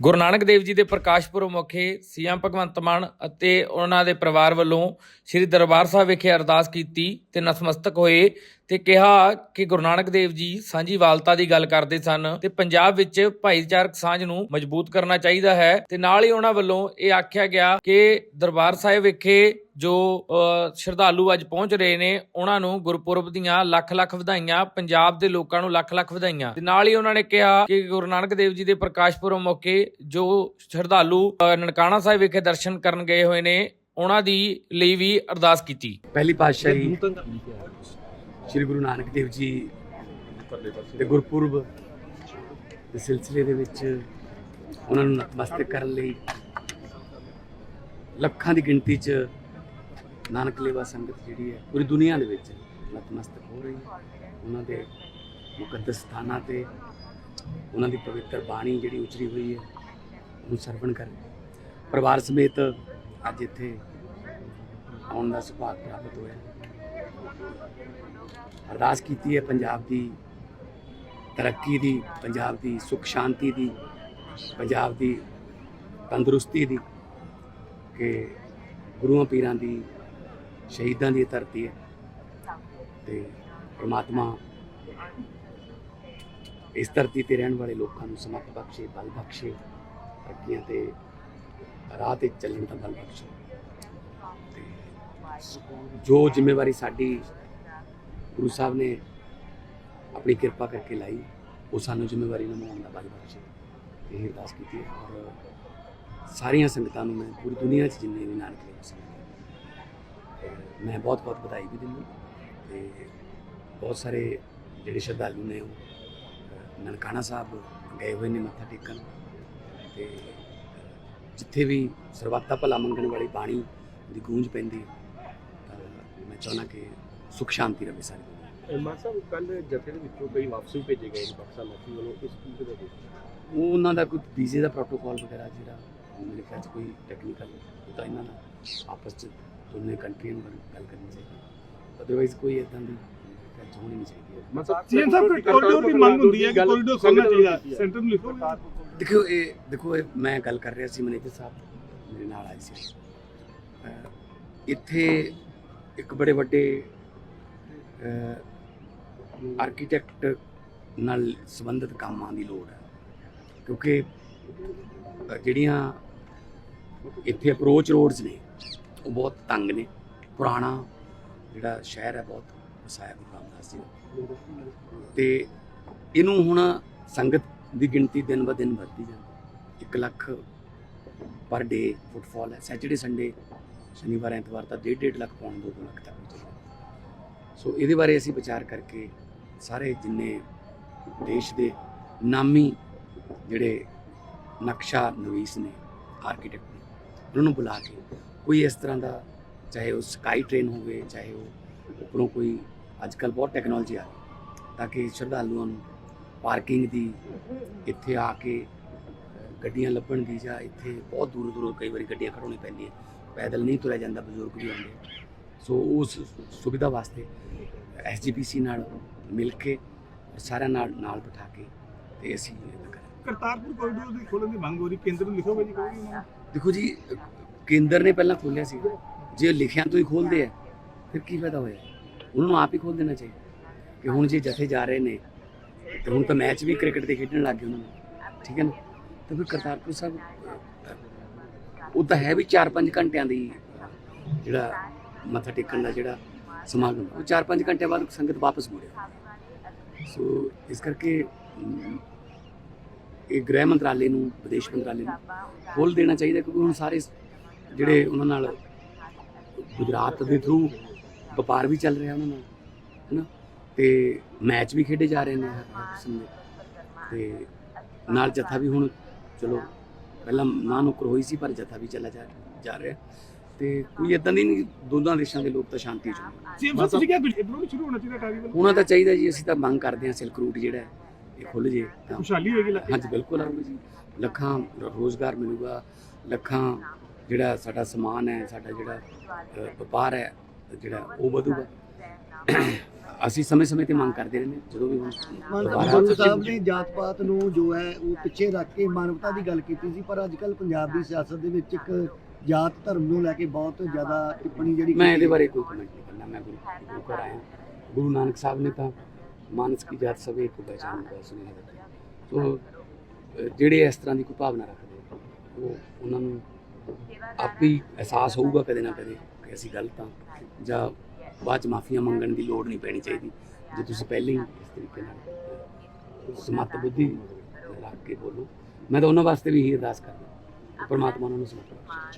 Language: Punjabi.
ਗੁਰੂ ਨਾਨਕ ਦੇਵ ਜੀ ਦੇ ਪ੍ਰਕਾਸ਼ ਪੁਰਬ ਮੌਕੇ ਸੀਐਮ ਭਗਵੰਤ ਮਾਨ ਅਤੇ ਉਹਨਾਂ ਦੇ ਪਰਿਵਾਰ ਵੱਲੋਂ ਸ੍ਰੀ ਦਰਬਾਰ ਸਾਹਿਬ ਵਿਖੇ ਅਰਦਾਸ ਕੀਤੀ ਤੇ ਨਤਮਸਤਕ ਹੋਏ ਤੇ ਕਿਹਾ ਕਿ ਗੁਰੂ ਨਾਨਕ ਦੇਵ ਜੀ ਸਾਂਝੀ ਵਾਲਤਾ ਦੀ ਗੱਲ ਕਰਦੇ ਸਨ ਤੇ ਪੰਜਾਬ ਵਿੱਚ ਭਾਈਚਾਰਕ ਸਾਂਝ ਨੂੰ ਮਜ਼ਬੂਤ ਕਰਨਾ ਚਾਹੀਦਾ ਹੈ ਤੇ ਨਾਲ ਹੀ ਉਹਨਾਂ ਵੱਲੋਂ ਇਹ ਆਖਿਆ ਗਿਆ ਕਿ ਦਰਬਾਰ ਸਾਹਿਬ ਵਿਖੇ ਜੋ ਸ਼ਰਧਾਲੂ ਅੱਜ ਪਹੁੰਚ ਰਹੇ ਨੇ ਉਹਨਾਂ ਨੂੰ ਗੁਰਪੁਰਬ ਦੀਆਂ ਲੱਖ ਲੱਖ ਵਧਾਈਆਂ ਪੰਜਾਬ ਦੇ ਲੋਕਾਂ ਨੂੰ ਲੱਖ ਲੱਖ ਵਧਾਈਆਂ। ਤੇ ਨਾਲ ਹੀ ਉਹਨਾਂ ਨੇ ਕਿਹਾ ਕਿ ਗੁਰੂ ਨਾਨਕ ਦੇਵ ਜੀ ਦੇ ਪ੍ਰਕਾਸ਼ ਪੁਰਬ ਮੌਕੇ ਜੋ ਸ਼ਰਧਾਲੂ ਨਨਕਾਣਾ ਸਾਹਿਬ ਵਿਖੇ ਦਰਸ਼ਨ ਕਰਨ ਗਏ ਹੋਏ ਨੇ ਉਹਨਾਂ ਦੀ ਲਈ ਵੀ ਅਰਦਾਸ ਕੀਤੀ। ਪਹਿਲੀ ਪਾਤਸ਼ਾਹੀ ਸ੍ਰੀ ਗੁਰੂ ਨਾਨਕ ਦੇਵ ਜੀ ਦੇ ਗੁਰਪੁਰਬ ਦੇ ਸਿਲਸਿਲੇ ਦੇ ਵਿੱਚ ਉਹਨਾਂ ਨੂੰ ਨਤਮਸਤਕ ਕਰਨ ਲਈ ਲੱਖਾਂ ਦੀ ਗਿਣਤੀ 'ਚ ਨਾਨਕ ਲੇਵਾ ਸੰਗਤ ਜਿਹੜੀ ਹੈ, ਪੂਰੀ ਦੁਨੀਆ ਦੇ ਵਿੱਚ ਨਤਮਸਤਕ ਹੋ ਰਹੀ ਹੈ। ਉਹਨਾਂ ਦੇ ਮੁਕੱਦਸ ਸਥਾਨਾਂ ਤੇ ਉਹਨਾਂ ਦੀ ਪਵਿੱਤਰ ਬਾਣੀ ਜਿਹੜੀ ਉਚਰੀ ਹੋਈ ਹੈ, ਉਹਨੂੰ ਸਰਵਣ ਕਰ ਪਰਿਵਾਰ ਸਮੇਤ ਅੱਜ ਇੱਥੇ ਆਉਣ ਦਾ ਸੁਭਾਗ ਪ੍ਰਾਪਤ ਹੋਇਆ ਅਰਦਾਸ ਕੀਤੀ ਹੈ ਪੰਜਾਬ ਦੀ ਤਰੱਕੀ ਦੀ, ਪੰਜਾਬ ਦੀ ਸੁਖ ਸ਼ਾਂਤੀ ਦੀ, ਪੰਜਾਬ ਦੀ ਤੰਦਰੁਸਤੀ ਦੀ ਕਿ ਗੁਰੂਆਂ ਪੀਰਾਂ ਦੀ ਸ਼ਹੀਦਾਂ ਦੀ ਧਰਤੀ ਹੈ। ਤੇ ਪ੍ਰਮਾਤਮਾ ਇਸ ਧਰਤੀ ਤੇ ਰਹਿਣ ਵਾਲੇ ਲੋਕਾਂ ਨੂੰ ਸਮਤ ਬਖਸ਼ੇ, ਬਲ ਬਖਸ਼ੇ, ਤਰੱਕੀਆਂ ਤੇ ਰਾਹ ਤੇ ਚੱਲਣ ਦਾ ਬਲ ਬਖਸ਼ੇ। ਜੋ ਜ਼ਿੰਮੇਵਾਰੀ ਸਾਡੀ ਗੁਰੂ ਸਾਹਿਬ ਨੇ ਆਪਣੀ ਕਿਰਪਾ ਕਰਕੇ ਲਾਈ, ਉਹ ਸਾਨੂੰ ਜ਼ਿੰਮੇਵਾਰੀ ਨਿਭਾਉਣ ਦਾ ਬਲ ਬਖਸ਼ੇ। ਇਹ ਅਰਦਾਸ ਕੀਤੀ ਹੈ ਔਰ ਸਾਰੀਆਂ ਸੰਗਤਾਂ ਨੂੰ ਮੈਂ ਪੂਰੀ ਦੁਨੀਆ 'ਚ ਜਿੰਨੇ ਵੀ ਨਾਨਕ ਦੇਵ ਸੰਗਤ ਮੈਂ ਬਹੁਤ ਬਹੁਤ ਵਧਾਈ ਵੀ ਦਿੰਦਾ। ਤੇ ਬਹੁਤ ਸਾਰੇ ਜਿਹੜੇ ਸ਼ਰਧਾਲੂ ਨੇ ਉਹ ਨਨਕਾਣਾ ਸਾਹਿਬ ਗਏ ਹੋਏ ਨੇ ਮੱਥਾ ਟੇਕਣ। ਤੇ ਜਿੱਥੇ ਵੀ ਸਰਬੱਤਾ ਭਲਾ ਮੰਗਣ ਵਾਲੀ ਬਾਣੀ ਦੀ ਗੂੰਜ ਪੈਂਦੀ ਮੈਂ ਚਾਹੁੰਦਾ ਕਿ ਸੁਖ ਸ਼ਾਂਤੀ ਰਹੇ ਸਾਰੀ ਦੁਨੀਆ। ਮਾਨ ਸਾਹਿਬ ਕੱਲ ਜਥੇ ਦੇ ਵਿੱਚੋਂ ਕਈ ਵਾਪਸ ਭੇਜੇ ਗਏ ਪਾਕਿਸਤਾਨ ਵਾਸੀ ਵੱਲੋਂ। ਇਸ ਚੀਜ਼ ਦੇ ਉਹ ਉਹਨਾਂ ਦਾ ਕੋਈ ਵੀਜ਼ੇ ਦਾ ਪ੍ਰੋਟੋਕਾਲ ਵਗੈਰਾ ਜਿਹੜਾ ਮੇਰੇ ਖਿਆਲ 'ਚ ਕੋਈ ਟੈਕਨੀਕਲ ਤਾਂ ਇਹਨਾਂ ਦਾ ਆਪਸ 'ਚ ਦੋਨੇ ਕੰਟਰੀਆਂ ਨੂੰ ਗੱਲ ਕਰਨੀ ਚਾਹੀਦੀ ਅਦਰਵਾਈਜ਼ ਕੋਈ ਇਦਾਂ ਦੀ 'ਚ ਹੋਣੀ ਨਹੀਂ ਚਾਹੀਦੀ ਸਾਹਿਬ ਸੀਐਮ ਸਾਹਿਬ ਕੋਈ ਕੋਰੀਡੋਰ ਦੀ ਮੰਗ ਹੁੰਦੀ ਹੈ ਕਿ ਕੋਰੀਡੋਰ ਖੋਲਣਾ ਚਾਹੀਦਾ ਸੈਂਟਰ ਨੂੰ ਲਿਖੋ। ਦੇਖੋ ਇਹ ਦੇਖੋ ਇਹ ਮੈਂ ਗੱਲ ਕਰ ਰਿਹਾ ਸੀ ਮੈਨੇਜਰ ਸਾਹਿਬ ਮੇਰੇ ਨਾਲ ਆਏ ਸੀ। ਇੱਥੇ ਇੱਕ ਬੜੇ ਵੱਡੇ ਆਰਕੀਟੈਕਟ ਨਾਲ ਸੰਬੰਧਿਤ ਕੰਮਾਂ ਦੀ ਲੋੜ ਹੈ। ਕਿਉਂਕਿ ਜਿਹੜੀਆਂ ਇੱਥੇ ਅਪਰੋਚ ਰੋਡਸ ਨੇ ਉਹ ਬਹੁਤ ਤੰਗ ਨੇ। ਪੁਰਾਣਾ ਜਿਹੜਾ ਸ਼ਹਿਰ ਹੈ ਬਹੁਤ ਵਸਾਇਆ ਗੁਰੂ ਰਾਮਦਾਸ ਜੀ ਦਾ। ਤੇ ਇਹਨੂੰ ਹੁਣ ਸੰਗਤ ਦੀ ਗਿਣਤੀ ਦਿਨ ਬ ਦਿਨ ਵੱਧਦੀ ਜਾਂਦੀ 1 ਲੱਖ ਪਰ ਡੇ ਫੁੱਟਫਾਲ ਹੈ। ਸੈਚਰਡੇ, ਸੰਡੇ, ਸ਼ਨੀਵਾਰ, ਐਤਵਾਰ ਤਾਂ 1.5 ਲੱਖ ਪੌਂਡ 2 ਲੱਖ ਤੱਕ ਵੀ ਸੋ ਇਹਦੇ ਬਾਰੇ ਅਸੀਂ ਵਿਚਾਰ ਕਰਕੇ ਸਾਰੇ ਜਿੰਨੇ ਦੇਸ਼ ਦੇ ਨਾਮੀ ਜਿਹੜੇ ਨਕਸ਼ਾ ਨਵੀਸ ਨੇ ਆਰਕੀਟੈਕਟ ਨੇ, ਉਹਨਾਂ ਨੂੰ ਬੁਲਾ ਕੇ ਕੋਈ ਇਸ ਤਰ੍ਹਾਂ ਦਾ ਚਾਹੇ ਉਹ ਸਕਾਈ ਟ੍ਰੇਨ ਹੋਵੇ ਚਾਹੇ ਉਹ ਉੱਪਰੋਂ ਕੋਈ ਅੱਜ ਕੱਲ ਬਹੁਤ ਟੈਕਨੋਲੋਜੀ ਆ ਗਈ ਤਾਂ ਕਿ ਸ਼ਰਧਾਲੂਆਂ ਨੂੰ ਪਾਰਕਿੰਗ ਦੀ ਇੱਥੇ ਆ ਕੇ ਗੱਡੀਆਂ ਲੱਭਣ ਦੀ ਜਾਂ ਇੱਥੇ ਬਹੁਤ ਦੂਰ ਦੂਰੋਂ ਕਈ ਵਾਰੀ ਗੱਡੀਆਂ ਖੜਾਉਣੀ ਪੈਂਦੀਆਂ ਪੈਦਲ ਨਹੀਂ ਤੁਰਿਆ ਜਾਂਦਾ ਬਜ਼ੁਰਗ ਵੀ ਆਉਂਦੇ। ਸੋ ਉਸ ਸੁਵਿਧਾ ਵਾਸਤੇ ਐਸਜੀਪੀਸੀ ਨਾਲ ਮਿਲ ਕੇ ਸਾਰਿਆਂ ਨਾਲ ਨਾਲ ਬਿਠਾ ਕੇ ਤੇ ਅਸੀਂ ਕਰਤਾਰਪੁਰ ਕੋਰੀਡੋਰ ਦੀ ਖੋਲਣ ਦੀ ਮੰਗ ਹੋ ਰਹੀ ਕੇਂਦਰ ਨੂੰ ਲਿਖੋਗੇ ਜੀ ਨੂੰ ਦੇਖੋ ਜੀ ਕੇਂਦਰ ਨੇ ਪਹਿਲਾਂ ਖੋਲਿਆ ਸੀ। ਜੇ ਲਿਖਿਆਂ ਤੋਂ ਹੀ ਖੋਲਦੇ ਆ, ਫਿਰ ਕੀ ਫਾਇਦਾ ਹੋਇਆ? ਉਹਨਾਂ ਨੂੰ ਆਪ ਹੀ ਖੋਲ ਦੇਣਾ ਚਾਹੀਦਾ। ਕਿ ਹੁਣ ਜੇ ਜਥੇ ਜਾ ਰਹੇ ਨੇ, ਤੇ ਹੁਣ ਤਾਂ ਮੈਚ ਵੀ ਕ੍ਰਿਕਟ ਦੇ ਖੇਡਣ ਲੱਗ ਗਏ ਉਹਨਾਂ ਨੂੰ। ਠੀਕ ਹੈ ਨਾ? ਤਾਂ ਫਿਰ ਕਰਤਾਰਪੁਰ ਸਾਹਿਬ, ਉਹ ਤਾਂ ਹੈ ਵੀ 4-5 ਘੰਟਿਆਂ ਦੀ ਜਿਹੜਾ ਮੱਥਾ ਟੇਕਣ ਦਾ ਜਿਹੜਾ ਸਮਾਗਮ ਉਹ 4-5 ਘੰਟੇ ਬਾਅਦ ਸੰਗਤ ਵਾਪਸ ਮੁੜਿਆ। ਸੋ ਇਸ ਕਰਕੇ, ਇਹ ਗ੍ਰਹਿ ਮੰਤਰਾਲੇ ਨੂੰ, ਵਿਦੇਸ਼ ਮੰਤਰਾਲੇ ਨੂੰ ਖੋਲ ਦੇਣਾ ਚਾਹੀਦਾ, ਕਿਉਂਕਿ ਹੁਣ ਸਾਰੇ ਜਿਹੜੇ ਉਹਨਾਂ ਨਾਲ ਗੁਜਰਾਤ ਦੇ ਥਰੂ ਵਪਾਰ ਵੀ ਚੱਲ ਰਿਹਾ ਉਹਨਾਂ ਨਾਲ ਹੈਨਾ? ਤੇ ਮੈਚ ਵੀ ਖੇਡੇ ਜਾ ਰਹੇ ਨੇ ਕਿਸਮ ਦੇ ਤੇ ਨਾਲ ਜਥਾ ਵੀ ਹੁਣ ਚਲੋ ਪਹਿਲਾਂ ਨਾ ਨੁਕਰ ਹੋਈ ਸੀ ਪਰ ਜਥਾ ਵੀ ਚੱਲਾ ਜਾ ਜਾ ਰਿਹਾ। ਤੇ ਕੋਈ ਇਦਾਂ ਦੀ ਨਹੀਂ ਦੋਨਾਂ ਦੇਸ਼ਾਂ ਦੇ ਲੋਕ ਤਾਂ ਸ਼ਾਂਤੀ ਤੁਸੀਂ ਕਿਹਾ ਇਧਰੋਂ ਵੀ ਸ਼ੁਰੂ ਹੋਣਾ ਚਾਹੀਦਾ ਕਾਰਜਕ੍ਰਮ ਹੋਣਾ ਤਾਂ ਚਾਹੀਦਾ ਜੀ ਅਸੀਂ ਤਾਂ ਮੰਗ ਕਰਦੇ ਹਾਂ ਸਿਲਕ ਰੂਟ ਜਿਹੜਾ ਹੈ, ਇਹ ਖੁੱਲ ਜੇ ਖੁਸ਼ਹਾਲੀ ਹੋਏਗੀ 'ਚ। ਹਾਂਜੀ ਬਿਲਕੁਲ ਆਊਗਾ ਜੀ। ਲੱਖਾਂ ਰੋਜ਼ਗਾਰ ਮਿਲੂਗਾ ਲੱਖਾਂ ਜਿਹੜਾ ਸਾਡਾ ਸਮਾਨ ਹੈ ਸਾਡਾ ਜਿਹੜਾ ਵਪਾਰ ਹੈ ਜਿਹੜਾ ਉਹ ਵਧੂਗਾ। ਅਸੀਂ ਸਮੇਂ-ਸਮੇਂ ਤੇ ਮੰਗ ਕਰਦੇ ਰਹਿੰਦੇ। ਜਦੋਂ ਵੀ ਗੁਰੂ ਸਾਹਿਬ ਨੇ ਜਾਤ ਪਾਤ ਨੂੰ ਜੋ ਹੈ ਉਹ ਪਿੱਛੇ ਰੱਖ ਕੇ ਮਾਨਵਤਾ ਦੀ ਗੱਲ ਕੀਤੀ ਸੀ ਪਰ ਅੱਜ ਕੱਲ ਪੰਜਾਬ ਦੀ ਸਿਆਸਤ ਦੇ ਵਿੱਚ ਇੱਕ ਜਾਤ ਧਰਮ ਨੂੰ ਲੈ ਕੇ ਬਹੁਤ ਜ਼ਿਆਦਾ ਟਿੱਪਣੀ ਜਿਹੜੀ ਮੈਂ ਇਹਦੇ ਬਾਰੇ ਕੋਈ ਕਮੈਂਟ ਨਹੀਂ ਕਰਨਾ ਮੈਂ ਗੁਰੂ ਘਰ ਆਇਆ ਗੁਰੂ ਨਾਨਕ ਸਾਹਿਬ ਨੇ ਤਾਂ ਮਾਨਸ ਕੀ ਜਾਤ ਸਭੇ ਇੱਕ ਪਹਿਚਾਨ ਦਾ ਸੁਨੇਹਾ ਦਿੱਤਾ। ਸੋ ਜਿਹੜੇ ਇਸ ਤਰ੍ਹਾਂ ਦੀ ਕੋਈ ਭਾਵਨਾ ਰੱਖਦੇ ਉਹ ਉਹਨਾਂ ਨੂੰ ਆਪੇ ਹੀ ਅਹਿਸਾਸ ਹੋਊਗਾ ਕਦੇ ਨਾ ਕਦੇ ਕਿ ਅਸੀਂ ਗਲਤ ਹਾਂ ਜਾਂ ਬਾਅਦ ਚ ਮਾਫੀਆਂ ਮੰਗਣ ਦੀ ਲੋੜ ਨਹੀਂ ਪੈਣੀ ਚਾਹੀਦੀ ਜੇ ਤੁਸੀਂ ਪਹਿਲਾਂ ਹੀ ਇਸ ਤਰੀਕੇ ਨਾਲ ਸਮਤ ਬੁੱਧੀ ਰੱਖ ਕੇ ਬੋਲੋ। ਮੈਂ ਤਾਂ ਉਹਨਾਂ ਵਾਸਤੇ ਵੀ ਇਹੀ ਅਰਦਾਸ ਕਰਦਾ। ਪਰਮਾਤਮਾ ਉਹਨਾਂ ਨੂੰ ਸਮਰਪਿਤ